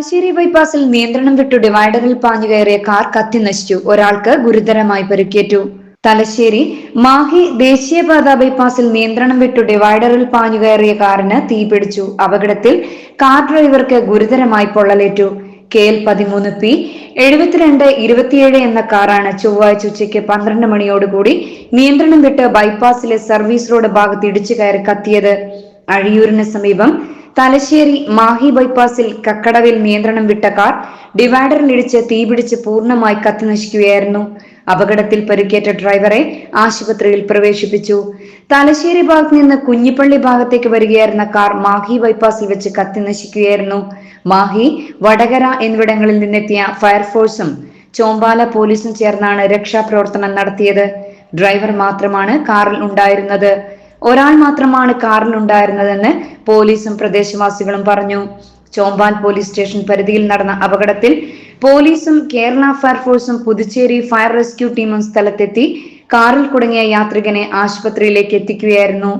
തലശ്ശേരി ബൈപ്പാസിൽ നിയന്ത്രണം വിട്ടു ഡിവൈഡറിൽ പാഞ്ഞു കയറിയ കാർ കത്തി നശിച്ചു. ഒരാൾക്ക് ഗുരുതരമായി പരിക്കേറ്റു. തലശ്ശേരി മാഹി ദേശീയപാത ബൈപ്പാസിൽ നിയന്ത്രണം വിട്ടു ഡിവൈഡറിൽ പാഞ്ഞു കയറിയ കാറിന് തീപിടിച്ചു അപകടത്തിൽ കാർ ഡ്രൈവർക്ക് ഗുരുതരമായി പൊള്ളലേറ്റു. കെ എൽ പതിമൂന്ന് പി എഴുപത്തിരണ്ട് ഇരുപത്തിയേഴ് എന്ന കാറാണ് ചൊവ്വാഴ്ച ഉച്ചയ്ക്ക് പന്ത്രണ്ട് മണിയോടുകൂടി നിയന്ത്രണം വിട്ട് ബൈപ്പാസിലെ സർവീസ് റോഡ് ഭാഗത്ത് ഇടിച്ചു കയറി കത്തിയത്. അഴിയൂരിന് സമീപം തലശ്ശേരി മാഹി ബൈപ്പാസിൽ കക്കടവിൽ നിയന്ത്രണം വിട്ട കാർ ഡിവൈഡറിലിടിച്ച് തീപിടിച്ച് പൂർണമായി കത്തിനശിക്കുകയായിരുന്നു. അപകടത്തിൽ പരിക്കേറ്റ ഡ്രൈവറെ ആശുപത്രിയിൽ പ്രവേശിപ്പിച്ചു. തലശ്ശേരി ഭാഗത്ത് നിന്ന് കുഞ്ഞിപ്പള്ളി ഭാഗത്തേക്ക് വരികയായിരുന്ന കാർ മാഹി ബൈപ്പാസിൽ വെച്ച് കത്തിനശിക്കുകയായിരുന്നു. മാഹി വടകര എന്നിവിടങ്ങളിൽ നിന്നെത്തിയ ഫയർഫോഴ്സും ചോമ്പാല പോലീസും ചേർന്നാണ് രക്ഷാപ്രവർത്തനം നടത്തിയത്. ഡ്രൈവർ മാത്രമാണ് കാറിൽ ഉണ്ടായിരുന്നത്. ഒരാൾ മാത്രമാണ് കാറിൽ ഉണ്ടായിരുന്നതെന്ന് പോലീസും പ്രദേശവാസികളും പറഞ്ഞു. ചോമ്പാൻ പോലീസ് സ്റ്റേഷൻ പരിധിയിൽ നടന്ന അപകടത്തിൽ പോലീസും കേരള ഫയർഫോഴ്സും പുതുച്ചേരി ഫയർ റെസ്ക്യൂ ടീമും സ്ഥലത്തെത്തി കാറിൽ കുടുങ്ങിയ യാത്രികനെ ആശുപത്രിയിലേക്ക് എത്തിക്കുകയായിരുന്നു.